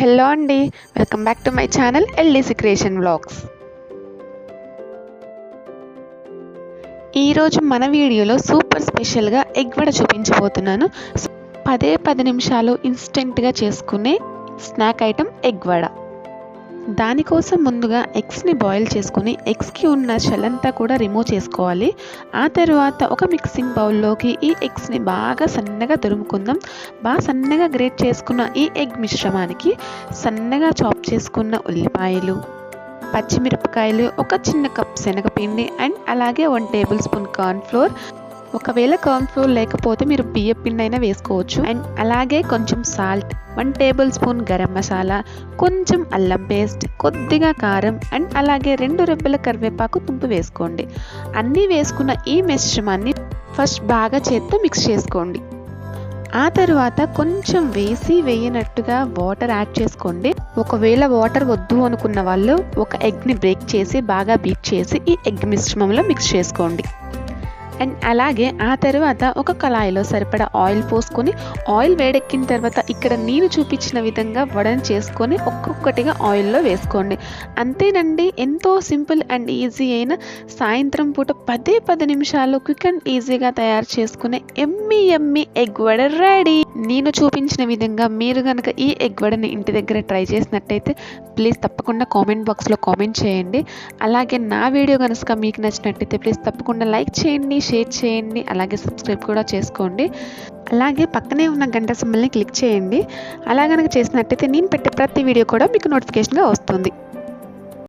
Hello అండి. Welcome back to my channel LDC creation vlogs. ఈరోజు మన వీడియోలో సూపర్ స్పెషల్గా ఎగ్ వడ చూపించబోతున్నాను. పదే పది నిమిషాలు ఇన్స్టెంట్గా చేసుకునే స్నాక్ ఐటెం ఎగ్ వడ. దానికోసం ముందుగా ఎగ్స్ని బాయిల్ చేసుకుని ఎగ్స్కి ఉన్న షెల్లంతా కూడా రిమూవ్ చేసుకోవాలి. ఆ తర్వాత ఒక మిక్సింగ్ బౌల్లోకి ఈ ఎగ్స్ని బాగా సన్నగా తురుముకుందాం. బాగా సన్నగా గ్రేట్ చేసుకున్న ఈ ఎగ్ మిశ్రమానికి సన్నగా చాప్ చేసుకున్న ఉల్లిపాయలు పచ్చిమిరపకాయలు ఒక చిన్న కప్ శనగపిండి అండ్ అలాగే one tablespoon corn flour ఒకవేళ కార్న్ ఫ్లోర్ లేకపోతే మీరు బియ్యం పిండి అయినా వేసుకోవచ్చు. అండ్ అలాగే కొంచెం salt one tablespoon garam masala కొంచెం అల్లం పేస్ట్ కొద్దిగా కారం అండ్ అలాగే రెండు రెబ్బల కరివేపాకు తుంపు వేసుకోండి. అన్నీ వేసుకున్న ఈ మిశ్రమాన్ని ఫస్ట్ బాగా చేత్తో మిక్స్ చేసుకోండి. ఆ తర్వాత కొంచెం వేసి వేయనట్టుగా వాటర్ యాడ్ చేసుకోండి. ఒకవేళ వాటర్ వద్దు అనుకున్న వాళ్ళు ఒక ఎగ్ని బ్రేక్ చేసి బాగా బీట్ చేసి ఈ ఎగ్ మిశ్రమంలో మిక్స్ చేసుకోండి. అండ్ అలాగే ఆ తర్వాత ఒక కళాయిలో సరిపడా ఆయిల్ పోసుకొని ఆయిల్ వేడెక్కిన తర్వాత ఇక్కడ నేను చూపించిన విధంగా వడని చేసుకొని ఒక్కొక్కటిగా ఆయిల్లో వేసుకోండి. అంతేనండి ఎంతో సింపుల్ అండ్ ఈజీ అయిన సాయంత్రం పూట పదే పది నిమిషాల్లో క్విక్ అండ్ ఈజీగా తయారు చేసుకునే ఎమ్మి ఎమ్మి ఎగ్ వడ రెడీ. నేను చూపించిన విధంగా మీరు కనుక ఈ ఎగ్ వడని ఇంటి దగ్గర ట్రై చేసినట్టయితే ప్లీజ్ తప్పకుండా కామెంట్ బాక్స్లో కామెంట్ చేయండి. అలాగే నా వీడియో కనుక మీకు నచ్చినట్టయితే ప్లీజ్ తప్పకుండా లైక్ చేయండి షేర్ చేయండి అలాగే సబ్స్క్రైబ్ కూడా చేసుకోండి. అలాగే పక్కనే ఉన్న గంట సింబల్ని క్లిక్ చేయండి. అలా కనుక చేసినట్టయితే నేను పెట్టే ప్రతి వీడియో కూడా మీకు నోటిఫికేషన్గా వస్తుంది.